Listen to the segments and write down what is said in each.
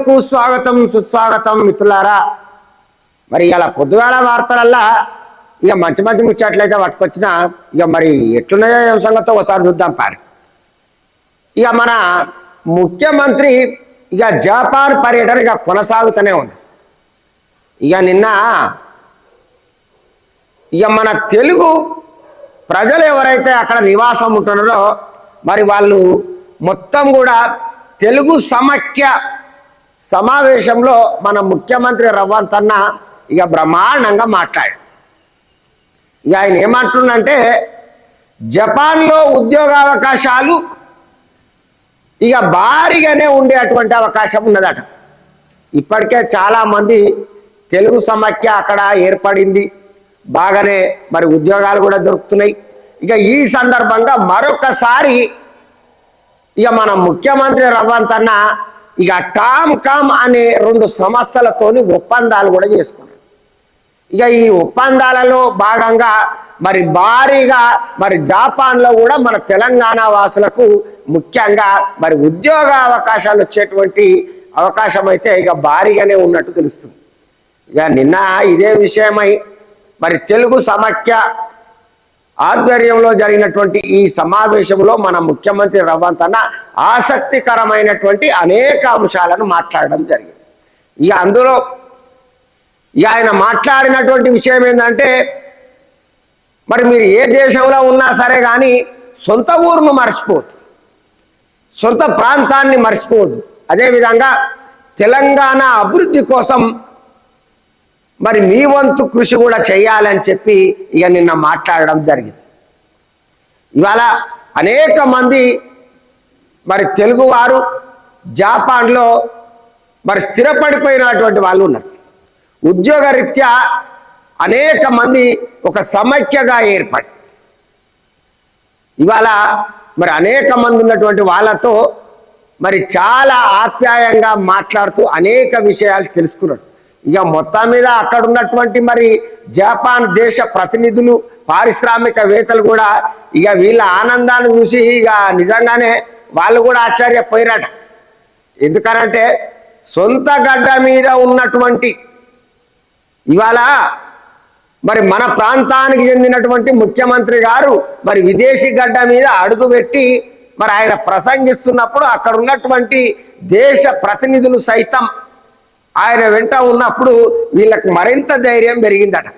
వార్తలకు స్వాగతం సుస్వాగతం మిత్రులారా. మరి ఇలా పొద్దుగాల వార్తలల్లా ఇక మంచి మంచి ముచ్చట్లయితే పట్టుకొచ్చిన ఇక మరి ఎట్లున్నాయో ఏం సంగతో ఒకసారి చూద్దాం పారి. ఇక మన ముఖ్యమంత్రి ఇక జపాన్ పర్యటన ఇక కొనసాగుతూనే ఉంది. ఇక నిన్న ఇక మన తెలుగు ప్రజలు ఎవరైతే అక్కడ నివాసం ఉంటున్నారో మరి వాళ్ళు మొత్తం కూడా తెలుగు సమాఖ్య సమావేశంలో మన ముఖ్యమంత్రి రవ్వంత్ అన్న ఇక బ్రహ్మాండంగా మాట్లాడు ఇక ఆయన ఏమంటుండంటే జపాన్లో ఉద్యోగావకాశాలు ఇక భారీగానే ఉండేటువంటి అవకాశం ఉన్నదట. ఇప్పటికే చాలా మంది తెలుగు సమాఖ్య అక్కడ ఏర్పడింది. బాగానే మరి ఉద్యోగాలు కూడా దొరుకుతున్నాయి. ఇక ఈ సందర్భంగా మరొకసారి ఇక మన ముఖ్యమంత్రి రవ్వంత్ అన్న ఇక టామ్ కామ్ అనే రెండు సంస్థలతోని ఒప్పందాలు కూడా చేసుకున్నాడు ఇక ఈ ఒప్పందాలలో భాగంగా మరి భారీగా మరి జాపాన్లో కూడా మన తెలంగాణ వాసులకు ముఖ్యంగా మరి ఉద్యోగ అవకాశాలు వచ్చేటువంటి అవకాశం అయితే ఇక భారీగానే ఉన్నట్టు తెలుస్తుంది. ఇక నిన్న ఇదే విషయమై మరి తెలుగు సమాఖ్య ఆధ్వర్యంలో జరిగినటువంటి ఈ సమావేశంలో మన ముఖ్యమంత్రి రవంతన అన్న ఆసక్తికరమైనటువంటి అనేక అంశాలను మాట్లాడడం జరిగింది. ఇక అందులో ఇక ఆయన మాట్లాడినటువంటి విషయం ఏంటంటే మరి మీరు ఏ దేశంలో ఉన్నా సరే కానీ సొంత ఊరును మర్చిపోదు సొంత ప్రాంతాన్ని మర్చిపోదు అదేవిధంగా తెలంగాణ అభివృద్ధి కోసం మరి మీ వంతు కృషి కూడా చేయాలని చెప్పి ఇక నిన్న మాట్లాడడం జరిగింది. ఇవాళ అనేక మంది మరి తెలుగువారు జాపాన్లో మరి స్థిరపడిపోయినటువంటి వాళ్ళు ఉన్నారు. ఉద్యోగరీత్యా అనేక మంది ఒక సమైక్యగా ఏర్పడి ఇవాళ మరి అనేక మంది ఉన్నటువంటి వాళ్ళతో మరి చాలా ఆప్యాయంగా మాట్లాడుతూ అనేక విషయాలు తెలుసుకున్నాడు ఇక మొత్తం మీద అక్కడ ఉన్నటువంటి మరి జపాన్ దేశ ప్రతినిధులు పారిశ్రామికవేత్తలు కూడా ఇక వీళ్ళ ఆనందాన్ని చూసి ఇక నిజంగానే వాళ్ళు కూడా ఆశ్చర్యపోయినట ఎందుకనంటే సొంత గడ్డ మీద ఉన్నటువంటి ఇవాళ మరి మన ప్రాంతానికి చెందినటువంటి ముఖ్యమంత్రి గారు మరి విదేశీ గడ్డ మీద అడుగు పెట్టి మరి ఆయన ప్రసంగిస్తున్నప్పుడు అక్కడ ఉన్నటువంటి దేశ ప్రతినిధులు సైతం ఆయన వెంట ఉన్నప్పుడు వీళ్ళకి మరింత ధైర్యం పెరిగిందట.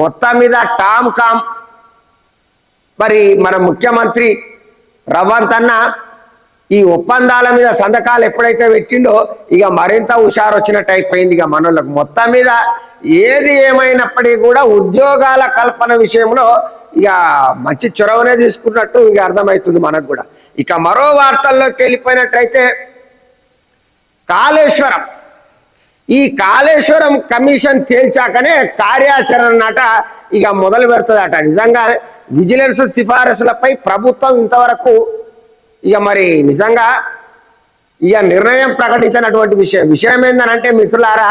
మొత్తం మీద టామ్ కామ్ మరి మన ముఖ్యమంత్రి రవంత్ అన్న ఈ ఒప్పందాల మీద సంతకాలు ఎప్పుడైతే పెట్టిండో ఇక మరింత హుషారు వచ్చినట్టు అయిపోయింది ఇక మనోళ్ళకు. మొత్తం మీద ఏది ఏమైనప్పటికీ కూడా ఉద్యోగాల కల్పన విషయంలో ఇక మంచి చొరవనే తీసుకున్నట్టు ఇక అర్థమవుతుంది మనకు కూడా. ఇక మరో వార్తల్లోకి వెళ్ళిపోయినట్టయితే కాళేశ్వరం. ఈ కాళేశ్వరం కమిషన్ తేల్చాకనే కార్యాచరణ నాట ఇక మొదలు పెడుతుందట. నిజంగా విజిలెన్స్ సిఫారసులపై ప్రభుత్వం ఇంతవరకు ఇక మరి నిజంగా ఇక నిర్ణయం ప్రకటించినటువంటి విషయం. విషయం ఏందనంటే మిత్రులారా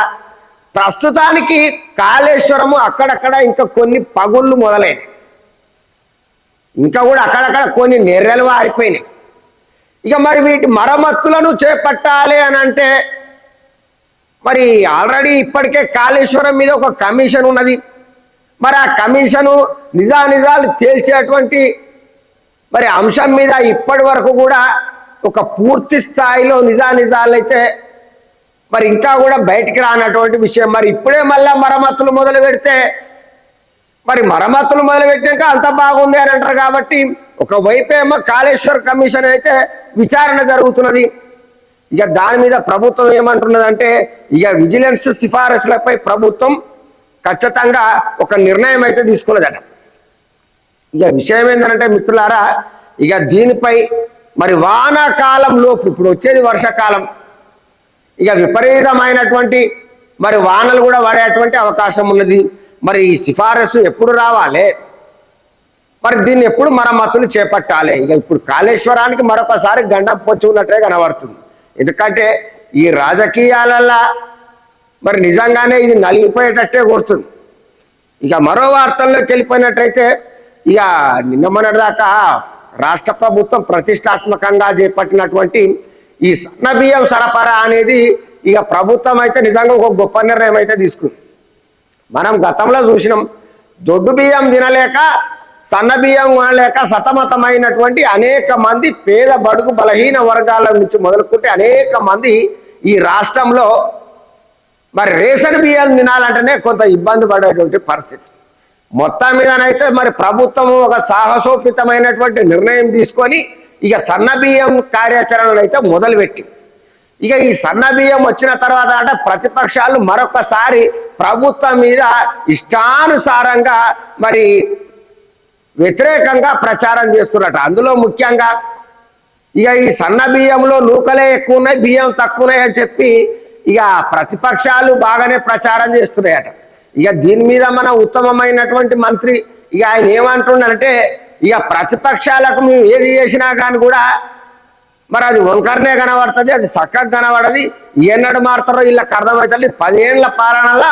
ప్రస్తుతానికి కాళేశ్వరము అక్కడక్కడ ఇంకా కొన్ని పగుళ్ళు మొదలైనవి ఇంకా కూడా అక్కడక్కడ కొన్ని నెర్రెలు వారిపోయినాయి. ఇక మరి వీటి మరమ్మతులను చేపట్టాలి అని అంటే మరి ఆల్రెడీ ఇప్పటికే కాళేశ్వరం మీద ఒక కమిషన్ ఉన్నది. మరి ఆ కమిషను నిజానిజాలు తేల్చేటువంటి మరి అంశం మీద ఇప్పటి వరకు కూడా ఒక పూర్తి స్థాయిలో నిజా నిజాలు అయితే మరి ఇంకా కూడా బయటికి రానటువంటి విషయం. మరి ఇప్పుడే మళ్ళా మరమ్మతులు మొదలు పెడితే మరి మరమ్మతులు మొదలుపెట్టాక అంత బాగుంది అని అంటారు కాబట్టి ఒకవైపేమో ఏమో కాళేశ్వర్ కమిషన్ అయితే విచారణ జరుగుతున్నది. ఇక దాని మీద ప్రభుత్వం ఏమంటున్నదంటే ఇక విజిలెన్స్ సిఫారసులపై ప్రభుత్వం ఖచ్చితంగా ఒక నిర్ణయం అయితే తీసుకున్నదట. ఇక విషయం ఏంటంటే మిత్రులారా ఇక దీనిపై మరి వానాకాలంలోపు ఇప్పుడు వచ్చేది వర్షాకాలం ఇక విపరీతమైనటువంటి మరి వానలు కూడా పడేటువంటి అవకాశం ఉన్నది. మరి ఈ సిఫారసు ఎప్పుడు రావాలి? మరి దీన్ని ఎప్పుడు మరమ్మతులు చేపట్టాలి? ఇక ఇప్పుడు కాళేశ్వరానికి మరొకసారి గండం పొచ్చి ఉన్నట్టే కనబడుతుంది. ఎందుకంటే ఈ రాజకీయాలల్లా మరి నిజంగానే ఇది నలిగిపోయేటట్టే కొడుతుంది. ఇక మరో వార్తల్లోకి వెళ్ళిపోయినట్టయితే ఇక నిన్న మొన్నటిదాకా రాష్ట్ర ప్రభుత్వం ప్రతిష్టాత్మకంగా చేపట్టినటువంటి ఈ సన్న బియ్యం సరఫరా అనేది ఇక ప్రభుత్వం అయితే నిజంగా ఒక గొప్ప నిర్ణయం అయితే తీసుకుంది. మనం గతంలో చూసినాం దొడ్డు బియ్యం తినలేక సన్న బియ్యం సతమతమైనటువంటి అనేక మంది పేద బడుగు బలహీన వర్గాల నుంచి మొదలుకుంటే అనేక మంది ఈ రాష్ట్రంలో మరి రేషన్ బియ్యం తినాలంటేనే కొంత ఇబ్బంది పడేటువంటి పరిస్థితి. మొత్తం మీదనైతే మరి ప్రభుత్వం ఒక సాహసోపితమైనటువంటి నిర్ణయం తీసుకొని ఇక సన్న బియ్యం కార్యాచరణను అయితే మొదలుపెట్టింది. ఇక ఈ సన్న బియ్యం వచ్చిన తర్వాత అంటే ప్రతిపక్షాలు మరొకసారి ప్రభుత్వం మీద ఇష్టానుసారంగా మరి వ్యతిరేకంగా ప్రచారం చేస్తున్నట అందులో ముఖ్యంగా ఇక ఈ సన్న బియ్యంలో నూకలే ఎక్కువ ఉన్నాయి బియ్యం తక్కువ ఉన్నాయి అని చెప్పి ఇక ప్రతిపక్షాలు బాగానే ప్రచారం చేస్తున్నాయట. ఇక దీని మీద మన ఉత్తమమైనటువంటి మంత్రి ఇక ఆయన ఏమంటుండంటే ఇక ప్రతిపక్షాలకు మేము ఏది చేసినా కానీ కూడా మరి అది వంకరనే కనబడుతుంది అది చక్కగా కనబడది. ఎన్నడు మారుతారో వీళ్ళకి అర్థమవుతుంది పదేళ్ళ పాలనలో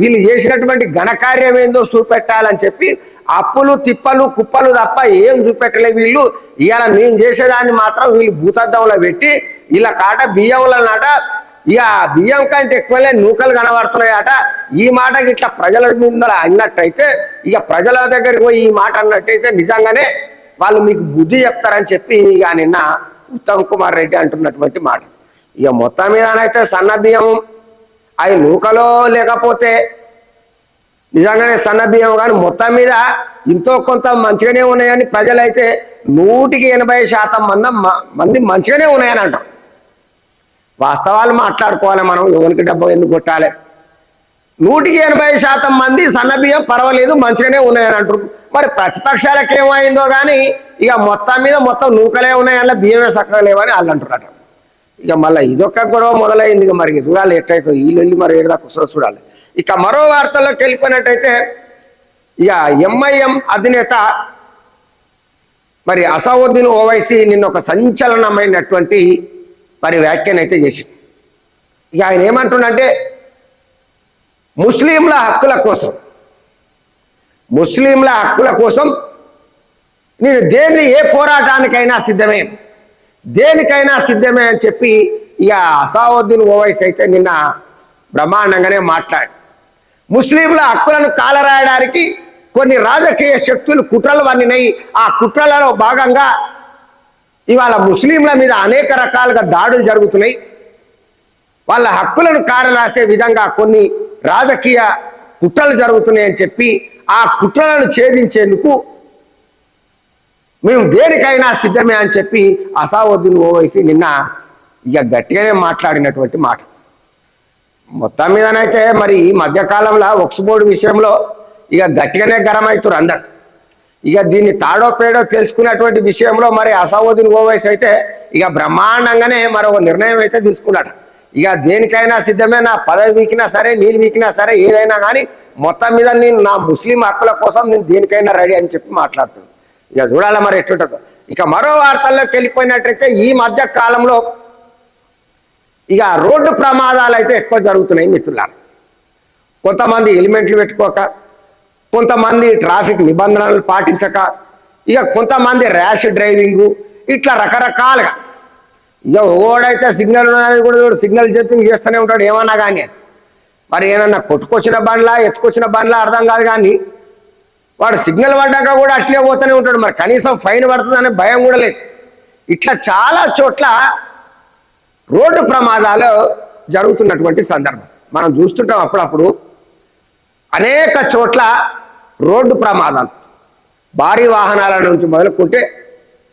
వీళ్ళు చేసినటువంటి ఘనకార్యం ఏందో చూపెట్టాలని చెప్పి అప్పులు తిప్పలు కుప్పలు తప్ప ఏం చూపెట్టలే వీళ్ళు. ఇవాళ మేము చేసేదాన్ని మాత్రం వీళ్ళు భూతద్దంలో పెట్టి ఇలా కాట బియ్యంలో నాట ఇక బియ్యం కంటే ఎక్కువలే నూకలు కనబడుతున్నాయట. ఈ మాటకి ఇట్లా ప్రజల మీద అన్నట్టయితే ఇక ప్రజల దగ్గరికి పోయి ఈ మాట అన్నట్టయితే నిజంగానే వాళ్ళు మీకు బుద్ధి చెప్తారని చెప్పి ఇక నిన్న ఉత్తమ్ కుమార్ రెడ్డి అంటున్నటువంటి మాట. ఇక మొత్తం మీదనైతే సన్న బియ్యం అవి నూకలో లేకపోతే నిజంగానే సన్న బియ్యం కానీ మొత్తం మీద ఇంతో కొంత మంచిగానే ఉన్నాయని ప్రజలైతే నూటికి ఎనభై శాతం మంది మంది మంచిగానే ఉన్నాయని అంటారు వాస్తవాలు మాట్లాడుకోవాలి మనం ఎవరికి డబ్బు ఎందుకు కొట్టాలి? నూటికి ఎనభై శాతం మంది సన్న బియ్యం పర్వాలేదు మంచిగానే ఉన్నాయని అంటారు మరి ప్రతిపక్షాలకు ఏమైందో కానీ ఇక మొత్తం మీద మొత్తం నూకలే ఉన్నాయి అలా బియ్యమే చక్కగా లేవని వాళ్ళు అంటున్నారు ఇక మళ్ళీ ఇదొక్క గొడవ మొదలైంది ఇక మరి చూడాలి ఎట్టయితే వీళ్ళు వెళ్ళి మరి ఏడుదాకా వస్తుందో చూడాలి. ఇక మరో వార్తల్లోకి వెళ్ళిపోయినట్టయితే ఇక ఎంఐఎం అధినేత మరి అసావుద్దీన్ ఓవైసీ నిన్న ఒక సంచలనమైనటువంటి మరి వ్యాఖ్యనైతే అయితే చేసి ఇక ఆయన ఏమంటుండంటే ముస్లింల హక్కుల కోసం ముస్లింల హక్కుల కోసం నేను దేని ఏ పోరాటానికైనా సిద్ధమే దేనికైనా సిద్ధమే అని చెప్పి ఇక అసావుద్దీన్ ఓవైసీ అయితే నిన్న బ్రహ్మాండంగానే మాట్లాడి ముస్లింల హక్కులను కాలరాయడానికి కొన్ని రాజకీయ శక్తులు కుట్రలు వండినాయి ఆ కుట్రలలో భాగంగా ఇవాళ ముస్లింల మీద అనేక రకాలుగా దాడులు జరుగుతున్నాయి. వాళ్ళ హక్కులను కారలాసే విధంగా కొన్ని రాజకీయ కుట్రలు జరుగుతున్నాయని చెప్పి ఆ కుట్రలను ఛేదించేందుకు మేము దేనికైనా సిద్ధమే అని చెప్పి అసావుద్దీన్ ఓవైసీ నిన్న ఇక గట్టిగానే మాట్లాడినటువంటి మాట. మొత్తం మీదనైతే మరి ఈ మధ్యకాలంలో ఒక్స్ బోర్డు విషయంలో ఇక గట్టిగానే గరం అవుతారు అందరు. ఇక దీన్ని తాడో పేడో తెలుసుకున్నటువంటి విషయంలో మరి అసావుద్దీన్ ఓవైస్ అయితే ఇక బ్రహ్మాండంగానే మరో నిర్ణయం అయితే తీసుకున్నాడు. ఇక దేనికైనా సిద్ధమే నా పదవి వీకినా సరే నీళ్ళు వీకినా సరే ఏదైనా కానీ మొత్తం మీద నేను నా ముస్లిం హక్కుల కోసం నేను దేనికైనా రెడీ అని చెప్పి మాట్లాడుతున్నాను ఇక చూడాలి మరి ఎట్లుంటుందో. ఇక మరో వార్తల్లోకి వెళ్ళిపోయినట్టయితే ఈ మధ్య కాలంలో ఇక రోడ్డు ప్రమాదాలు అయితే ఎక్కువ జరుగుతున్నాయి మిత్రులారా. కొంతమంది హెల్మెట్లు పెట్టుకోక కొంతమంది ట్రాఫిక్ నిబంధనలు పాటించక ఇక కొంతమంది ర్యాష్ డ్రైవింగ్ ఇట్లా రకరకాలుగా. ఇక ఓడైతే సిగ్నల్ ఉన్నదని కూడా సిగ్నల్ చెప్పి చేస్తూనే ఉంటాడు ఏమన్నా కానీ. మరి ఏమన్నా కొట్టుకొచ్చిన బండ్లా ఎత్తుకొచ్చిన బండ్లా అర్థం కాదు కానీ వాడు సిగ్నల్ పడ్డాక కూడా అట్లే పోతూనే ఉంటాడు. మరి కనీసం ఫైన్ పడుతుందనే భయం కూడా లేదు. ఇట్లా చాలా చోట్ల రోడ్డు ప్రమాదాలు జరుగుతున్నటువంటి సందర్భం. మనం చూస్తుంటాం అప్పుడప్పుడు అనేక చోట్ల రోడ్డు ప్రమాదాలు. భారీ వాహనాల నుంచి మొదలుకుంటే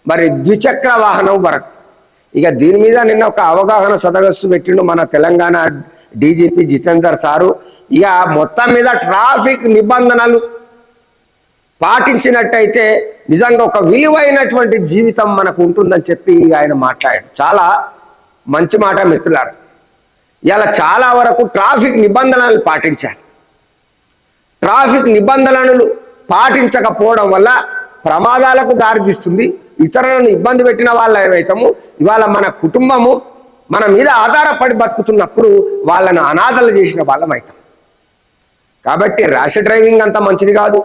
మరి ద్విచక్ర వాహనం వరకు. ఇక దీని మీద నిన్న ఒక అవగాహన సదస్సు పెట్టిండు మన తెలంగాణ డీజీపీ జితేందర్ సారు. ఇక మొత్తం మీద ట్రాఫిక్ నిబంధనలు పాటించినట్టయితే నిజంగా ఒక విలువైనటువంటి జీవితం మనకు ఉంటుందని చెప్పి ఆయన మాట్లాడాడు. చాలా మంచి మాట మిత్రులారు. ఇలా చాలా వరకు ట్రాఫిక్ నిబంధనలు పాటించాలి ట్రాఫిక్ నిబంధనలు పాటించకపోవడం వల్ల ప్రమాదాలకు దారితీస్తుంది. ఇతరులను ఇబ్బంది పెట్టిన వాళ్ళ ఏమైతాము ఇవాళ మన కుటుంబము మన మీద ఆధారపడి బతుకుతున్నప్పుడు వాళ్ళను అనాథలు చేసిన వాళ్ళం అవుతాం కాబట్టి ర్యాష్ డ్రైవింగ్ అంత మంచిది కాదు.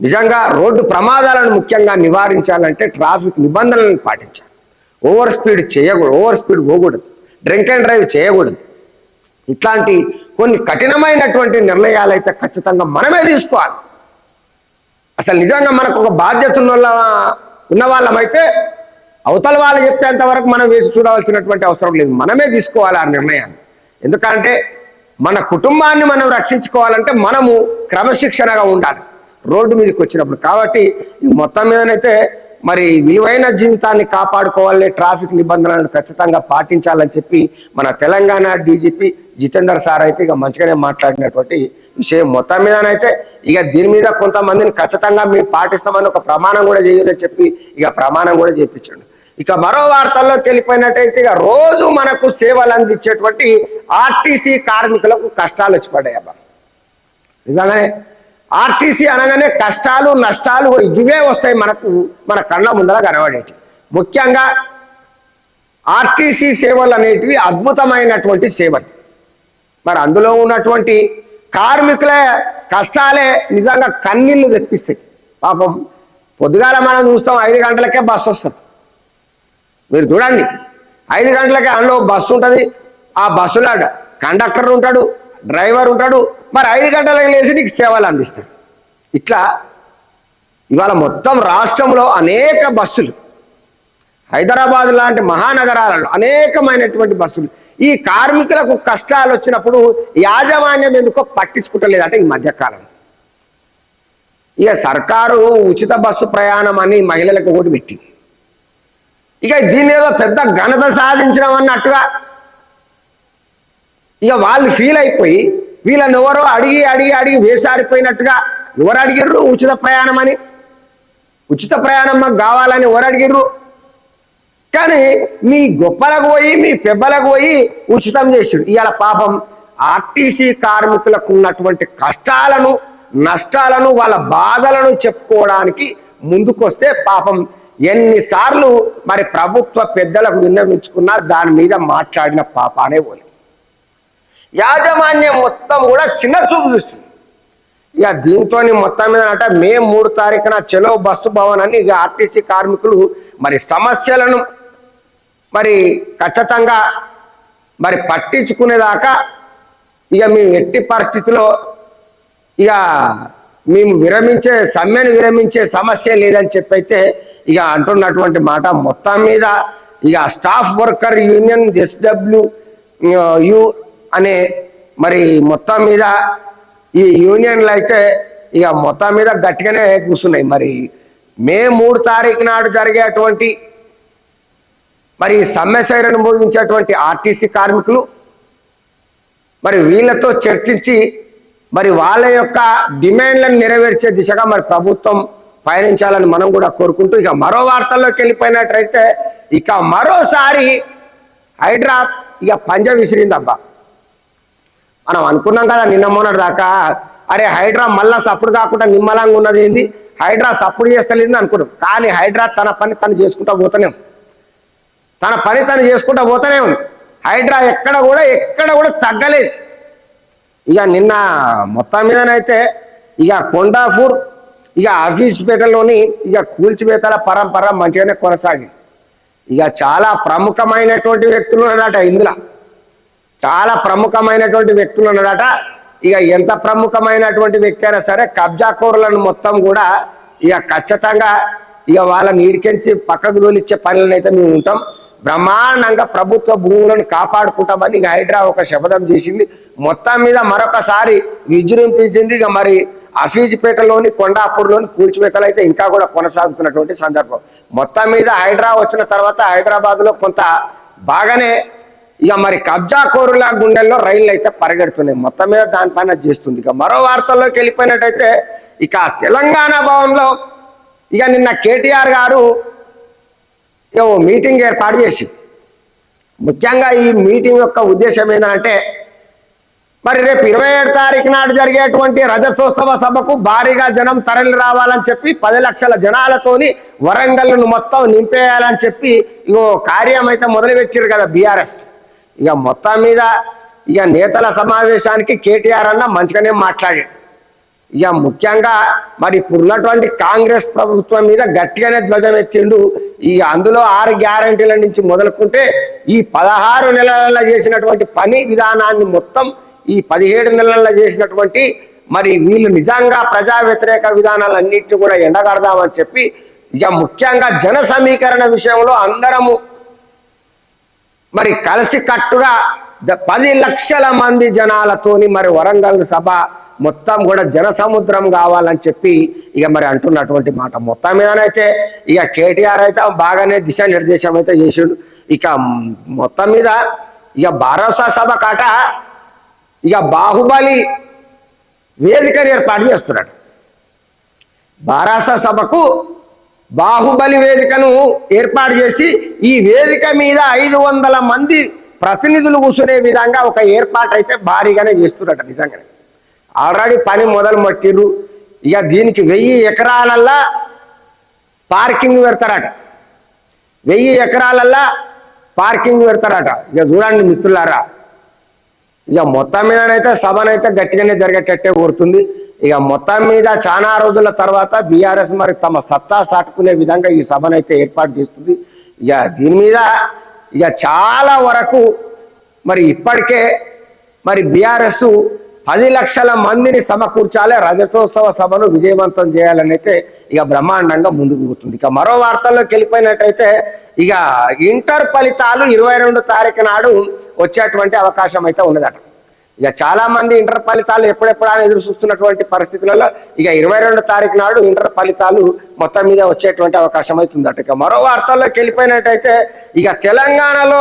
నిజంగా రోడ్డు ప్రమాదాలను ముఖ్యంగా నివారించాలంటే ట్రాఫిక్ నిబంధనలను పాటించాలి. ఓవర్ స్పీడ్ చేయకూడదు ఓవర్ స్పీడ్ పోకూడదు. డ్రింక్ అండ్ డ్రైవ్ చేయకూడదు. ఇట్లాంటి కొన్ని కఠినమైనటువంటి నిర్ణయాలు అయితే ఖచ్చితంగా మనమే తీసుకోవాలి. అసలు నిజంగా మనకు ఒక బాధ్యత ఉన్న వాళ్ళ- ఉన్న వాళ్ళమైతే అవతల వాళ్ళు చెప్పేంత వరకు మనం వేసి చూడవలసినటువంటి అవసరం లేదు. మనమే తీసుకోవాలి ఆ నిర్ణయాన్ని. ఎందుకంటే మన కుటుంబాన్ని మనం రక్షించుకోవాలంటే మనము క్రమశిక్షణగా ఉండాలి. రోడ్డు మీదకి వచ్చినప్పుడు. కాబట్టి మొత్తం మీదనైతే మరి విలువైన జీవితాన్ని కాపాడుకోవాలని ట్రాఫిక్ నిబంధనలను ఖచ్చితంగా పాటించాలని చెప్పి మన తెలంగాణ డీజీపీ జితేందర్ సార్ అయితే ఇక మంచిగానే మాట్లాడినటువంటి విషయం. మొత్తం మీదనైతే ఇక దీని మీద కొంతమందిని ఖచ్చితంగా మేము పాటిస్తామని ఒక ప్రమాణం కూడా చేయాలని చెప్పి ఇక ప్రమాణం కూడా చేయించండి ఇక మరో వార్తల్లో వెళ్ళిపోయినట్టయితే ఇక రోజు మనకు సేవలు అందించేటువంటి ఆర్టీసీ కార్మికులకు కష్టాలు వచ్చి పడ్డాయి అబ్బా నిజంగానే ఆర్టీసీ అనగానే కష్టాలు నష్టాలు ఇవే వస్తాయి మనకు మన కళ్ళ ముందర కనబడేటి. ముఖ్యంగా ఆర్టీసీ సేవలు అనేటివి అద్భుతమైనటువంటి సేవలు. మరి అందులో ఉన్నటువంటి కార్మికుల కష్టాలే నిజంగా కన్నీళ్ళు తెప్పిస్తాయి. పాపం పొద్దుగాల మనం చూస్తాం ఐదు గంటలకే బస్సు వస్తుంది. మీరు చూడండి ఐదు గంటలకే అందులో బస్సు ఉంటుంది ఆ బస్సులో కండక్టర్ ఉంటాడు డ్రైవర్ ఉంటాడు మరి ఐదు గంటలకు లేచి నీకు సేవలు అందిస్తాడు. ఇట్లా ఇవాళ మొత్తం రాష్ట్రంలో అనేక బస్సులు హైదరాబాద్ లాంటి మహానగరాలలో అనేకమైనటువంటి బస్సులు ఈ కార్మికులకు కష్టాలు వచ్చినప్పుడు యాజమాన్యం ఎందుకో పట్టించుకుంటలేదంటే ఈ మధ్యకాలం. ఇక సర్కారు ఉచిత బస్సు ప్రయాణం అని మహిళలకు ఒకటి పెట్టింది. ఇక దీని ఏదో పెద్ద ఘనత సాధించడం అన్నట్టుగా ఇక వాళ్ళు ఫీల్ అయిపోయి వీళ్ళని ఎవరో అడిగి అడిగి అడిగి వేసారిపోయినట్టుగా ఎవరు అడిగిర్రు? ఉచిత ప్రయాణం అని. ఉచిత ప్రయాణం మాకు కావాలని ఎవరు అడిగిర్రు? కానీ మీ గొప్పలకు పోయి మీ పెబ్బలకు పోయి ఉచితం చేసారు ఇవాళ పాపం ఆర్టీసీ కార్మికులకు ఉన్నటువంటి కష్టాలను నష్టాలను వాళ్ళ బాధలను చెప్పుకోవడానికి ముందుకొస్తే పాపం ఎన్నిసార్లు మరి ప్రభుత్వ పెద్దలకు విన్నవించుకున్నా దాని మీద మాట్లాడిన పాపానే పోలేదు యాజమాన్యం మొత్తం కూడా చిన్న చూపు చూస్తుంది. ఇక దీంతో మొత్తం మీద అంటే మే మూడు తారీఖున చెలో బస్సు భవన్ అని ఇక ఆర్టీసీ కార్మికులు మరి సమస్యలను మరి ఖచ్చితంగా మరి పట్టించుకునేదాకా ఇక మేము ఎట్టి పరిస్థితిలో ఇక మేము విరమించే సమ్మెను విరమించే సమస్య లేదని చెప్పైతే ఇక అంటున్నటువంటి మాట మొత్తం మీద ఇక స్టాఫ్ వర్కర్ యూనియన్ ఎస్డబ్ల్యూ యు అనే మరి మొత్తం మీద ఈ యూనియన్లు అయితే ఇక మొత్తం మీద గట్టిగానే కూర్చున్నాయి. మరి మే మూడు తారీఖు నాడు జరిగేటువంటి మరి సమ్మె సైరను ముగించేటువంటి ఆర్టీసీ కార్మికులు మరి వీళ్ళతో చర్చించి మరి వాళ్ళ యొక్క డిమాండ్లను నెరవేర్చే దిశగా మరి ప్రభుత్వం పయనించాలని మనం కూడా కోరుకుంటూ ఇక మరో వార్తల్లోకి వెళ్ళిపోయినట్టయితే ఇక మరోసారి హైడ్రా ఇక పంజ విసిరిందబ్బా. మనం అనుకున్నాం కదా నిన్న మొన్నటి దాకా. అరే హైడ్రా మళ్ళా సప్పుడు కాకుండా నిమ్మలంగా ఉన్నది ఏంది? హైడ్రా సప్పుడు చేస్తలేదు అనుకున్నాం. కానీ హైడ్రా తన పని తను చేసుకుంటా పోతూనే తన పని తను చేసుకుంటా పోతూనే ఉంది. హైడ్రా ఎక్కడ కూడా ఎక్కడ కూడా తగ్గలేదు. ఇక నిన్న మొత్తం మీదనైతే ఇక కొండాపూర్ ఇక ఆఫీస్పేటలోని ఇక కూల్చివేతల పరంపర మంచిగానే కొనసాగింది. ఇక చాలా ప్రముఖమైనటువంటి వ్యక్తులు ఉన్నారట ఇందులో. చాలా ప్రముఖమైనటువంటి వ్యక్తులు ఉన్నాడట ఇక ఎంత ప్రముఖమైనటువంటి వ్యక్తి అయినా సరే కబ్జాకోరులను మొత్తం కూడా ఇక ఖచ్చితంగా ఇక వాళ్ళని ఈడికెంచి పక్కకు తోలిచ్చే పనులను అయితే మేము ఉంటాం. బ్రహ్మాండంగా ప్రభుత్వ భూములను కాపాడుకుంటామని ఇక హైడ్రా ఒక శపథం చేసింది. మొత్తం మీద మరొకసారి విజృంభించింది. ఇక మరి అఫీజ్పేటలోని కొండాపూర్లోని కూల్చివేతలు అయితే ఇంకా కూడా కొనసాగుతున్నటువంటి సందర్భం. మొత్తం మీద హైడ్రా వచ్చిన తర్వాత హైదరాబాద్లో కొంత బాగానే ఇక మరి కబ్జా కోరుల గుండెల్లో రైళ్ళు అయితే పరిగెడుతున్నాయి. మొత్తం మీద దానిపైన చేస్తుంది ఇక మరో వార్తల్లోకి వెళ్ళిపోయినట్టయితే ఇక తెలంగాణ భవన్లో ఇక నిన్న కేటీఆర్ గారు ఓ మీటింగ్ ఏర్పాటు చేసి ముఖ్యంగా ఈ మీటింగ్ యొక్క ఉద్దేశం ఏంటంటే మరి రేపు ఇరవై ఏడు తారీఖు నాడు జరిగేటువంటి రజతోత్సవ సభకు భారీగా జనం తరలి రావాలని చెప్పి పది లక్షల జనాలతోని వరంగల్ను మొత్తం నింపేయాలని చెప్పి ఇగో కార్యం అయితే మొదలుపెట్టారు కదా బీఆర్ఎస్. ఇక మొత్తం మీద ఇక నేతల సమావేశానికి కేటీఆర్ అన్న మంచిగానే మాట్లాడాడు. ఇక ముఖ్యంగా మరి ఇప్పుడు ఉన్నటువంటి కాంగ్రెస్ ప్రభుత్వం మీద గట్టిగానే ధ్వజం ఎత్తిండు. ఈ అందులో ఆరు గ్యారంటీల నుంచి మొదలుకుంటే ఈ పదహారు నెలల చేసినటువంటి పని విధానాన్ని మొత్తం ఈ పదిహేడు నెలల చేసినటువంటి మరి వీళ్ళు నిజంగా ప్రజా వ్యతిరేక విధానాలన్నింటినీ కూడా ఎండగడదామని చెప్పి ఇక ముఖ్యంగా జన సమీకరణ విషయంలో అందరము మరి కలిసి కట్టుగా ద- పది లక్షల మంది జనాలతోని మరి వరంగల్ సభ మొత్తం కూడా జనసముద్రం కావాలని చెప్పి ఇక మరి అంటున్నటువంటి మాట. మొత్తం మీదనైతే ఇక కేటీఆర్ అయితే బాగానే దిశానిర్దేశం అయితే చేసిండు. ఇక మొత్తం మీద ఇక భరోసా సభ కాట ఇక బాహుబలి వేదికను ఏర్పాటు చేస్తున్నాడు. బారాసా సభకు బాహుబలి వేదికను ఏర్పాటు చేసి ఈ వేదిక మీద ఐదు వందల మంది ప్రతినిధులు కూర్చునే విధంగా ఒక ఏర్పాటు అయితే భారీగానే చేస్తున్నట నిజంగానే. ఆల్రెడీ పని మొదలు పట్టిర్రు ఇక దీనికి వెయ్యి ఎకరాలల్లా పార్కింగ్ పెడతారట. వెయ్యి ఎకరాలల్లా పార్కింగ్ పెడతారట. ఇక చూడండి మిత్రులారా ఇక మొత్తం మీదనైతే సభనైతే గట్టిగానే జరిగేటట్టే కోరుతుంది. ఇక మొత్తం మీద చాలా రోజుల తర్వాత బీఆర్ఎస్ మరి తమ సత్తా సాటుకునే విధంగా ఈ సభనైతే ఏర్పాటు చేస్తుంది. ఇక దీని మీద ఇక చాలా వరకు మరి ఇప్పటికే మరి బీఆర్ఎస్ పది లక్షల మందిని సమకూర్చాలి రజతోత్సవ సభను విజయవంతం చేయాలని అయితే ఇక బ్రహ్మాండంగా ముందుకు పోతుంది. ఇక మరో వార్తల్లోకి వెళ్ళిపోయినట్టయితే ఇక ఇంటర్ ఫలితాలు ఇరవై రెండు తారీఖు నాడు వచ్చేటువంటి అవకాశం అయితే ఉన్నదట. ఇక చాలా మంది ఇంటర్ ఫలితాలు ఎప్పుడెప్పుడైనా ఎదురు చూస్తున్నటువంటి పరిస్థితులలో ఇక ఇరవై రెండు తారీఖు నాడు ఇంటర్ ఫలితాలు మొత్తం మీద వచ్చేటువంటి అవకాశం అవుతుందట ఇక మరో వార్తల్లోకి వెళ్ళిపోయినట్టయితే ఇక తెలంగాణలో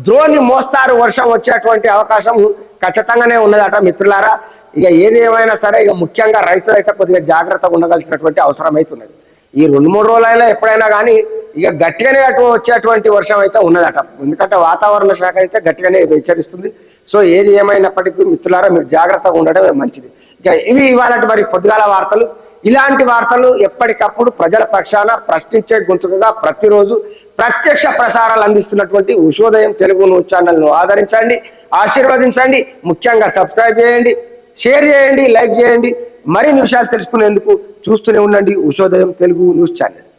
ద్రోణి మోస్తారు వర్షం వచ్చేటువంటి అవకాశం ఖచ్చితంగానే ఉన్నదట మిత్రులారా. ఇక ఏది ఏమైనా సరే ఇక ముఖ్యంగా రైతులైతే కొద్దిగా జాగ్రత్తగా ఉండవలసినటువంటి అవసరం అవుతున్నది ఈ రెండు మూడు రోజులైనా ఎప్పుడైనా కానీ ఇక గట్టిగానే అటు వచ్చేటువంటి వర్షం అయితే ఉన్నదట. ఎందుకంటే వాతావరణ శాఖ అయితే గట్టిగానే హెచ్చరిస్తుంది. సో ఏది ఏమైనప్పటికీ మిత్రులారా మీరు జాగ్రత్తగా ఉండడమే మంచిది. ఇక ఇవి ఇవాళ మరి పొద్దుగాల వార్తలు. ఇలాంటి వార్తలు ఎప్పటికప్పుడు ప్రజల పక్షాన ప్రశ్నించే గొంతుకగా ప్రతిరోజు ప్రత్యక్ష ప్రసారాలు అందిస్తున్నటువంటి ఉషోదయం తెలుగు న్యూస్ ఛానల్ను ఆదరించండి ఆశీర్వదించండి ముఖ్యంగా సబ్స్క్రైబ్ చేయండి షేర్ చేయండి లైక్ చేయండి. మరిన్ని విషయాలు తెలుసుకునేందుకు చూస్తూనే ఉండండి ఉషోదయం తెలుగు న్యూస్ ఛానల్.